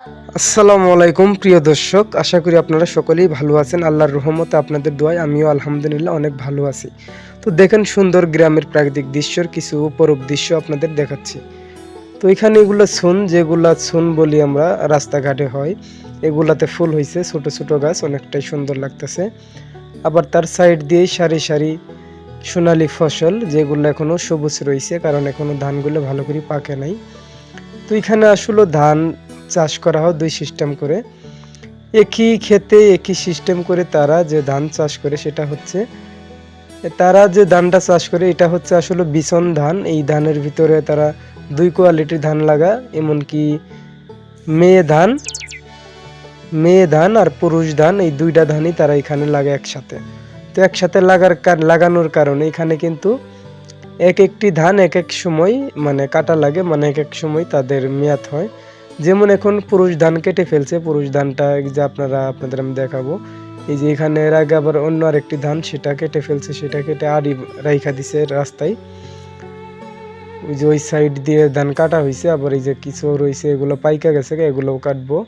আসসালামু আলাইকুম, প্রিয় দর্শক। আশা করি আপনারা সকলেই ভালো আছেন। আল্লাহর রহমতে আপনাদের দোয়ায় আমিও আলহামদুলিল্লাহ অনেক ভালো আছি। তো দেখেন সুন্দর গ্রামের প্রাকৃতিক দৃশ্যর কিছু উপরূপ দৃশ্য আপনাদের দেখাচ্ছি। তো এখানে এগুলো সুন যেগুলা সুন বলি আমরা, রাস্তাঘাটে হয়, এগুলাতে ফুল হয়েছে ছোট ছোট গাছ, অনেকটাই সুন্দর লাগতেছে। আবার তার সাইড দিয়েই সারি সারি সোনালি ফসল, যেগুলো এখনও সবুজ রয়েছে কারণ এখনও ধানগুলো ভালো করে পাকে নাই। তো এখানে আসলে ধান চাষ করা হয় দুই সিস্টেম করে। একই ক্ষেতে একই সিস্টেম করে তারা যে ধান চাষ করে সেটা হচ্ছে, তারা যে ধানটা চাষ করে এটা হচ্ছে আসলে বিছন ধান। এই ধানের ভিতরে তারা দুই কোয়ালিটির ধান লাগা এমনকি মেয়ে ধান মেয়ে ধান আর পুরুষ ধান, এই দুইটা ধানই তারা এখানে লাগে একসাথে। তো একসাথে লাগার লাগানোর কারণে এখানে কিন্তু এক একটি ধান এক এক সময় মানে কাটা লাগে মানে এক এক সময় তাদের মেয়াদ হয়। যেমন এখন পুরুষ ধান কেটে ফেলছে, পুরুষ ধানটা যে আপনারা আপনাদের আমি দেখাবো। এই যে এখানে এর আগে আবার অন্য আরেকটি ধান, সেটা কেটে ফেলছে, সেটা কেটে আড়ি রাইখা দিছে রাস্তায়। ওই যে ওই সাইড দিয়ে ধান কাটা হয়েছে আবার এই যে কিছু রয়েছে এগুলো পাইকা গেছে, এগুলোও কাটবো।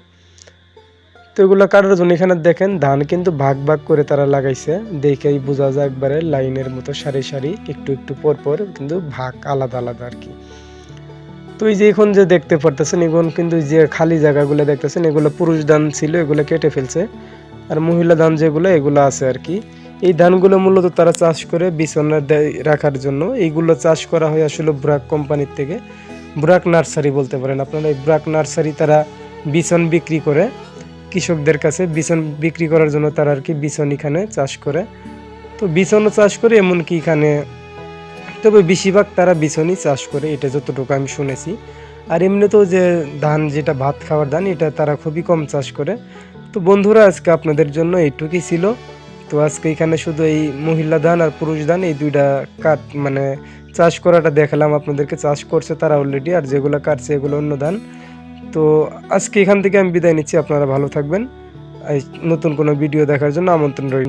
তো এগুলো কাটার জন্য এখানে দেখেন, ধান কিন্তু ভাগ ভাগ করে তারা লাগাইছে। দেখেই বোঝা যায় একবারে লাইনের মতো সারি সারি, একটু একটু পর পর কিন্তু ভাগ আলাদা আলাদা আর কি। তো এই যে এখন যে দেখতে পারতেছেন, এখন কিন্তু যে খালি জায়গাগুলো দেখতেছেন, এগুলো পুরুষ ধান ছিল, এগুলো কেটে ফেলছে। আর মহিলা ধান যেগুলো, এগুলো আছে আর কি। এই ধানগুলো মূলত তারা চাষ করে বিছনা রাখার জন্য। এইগুলো চাষ করা হয় আসলে ব্রাক কোম্পানির থেকে। ব্রাক নার্সারি বলতে পারেন আপনারা। এই ব্রাক নার্সারি তারা বিছন বিক্রি করে কৃষকদের কাছে। বিছন বিক্রি করার জন্য তারা আর কি বিছন এখানে চাষ করে। তো বিছনও চাষ করে, এমনকি এখানে তবে বেশিরভাগ তারা বিছনই চাষ করে, এটা যতটুকু আমি শুনেছি। আর এমনিতেও যে ধান, যেটা ভাত খাওয়ার ধান, এটা তারা খুবই কম চাষ করে। তো বন্ধুরা, আজকে আপনাদের জন্য এইটুকুই ছিল। তো আজকে এখানে শুধু এই মহিলা ধান আর পুরুষ ধান, এই দুইটা কাট মানে চাষ করাটা দেখালাম আপনাদেরকে চাষ করছে তারা অলরেডি আর যেগুলো কাটছে এগুলো অন্য ধান। তো আজকে এখান থেকে আমি বিদায় নিচ্ছি, আপনারা ভালো থাকবেন। নতুন কোনো ভিডিও দেখার জন্য আমন্ত্রণ রইল।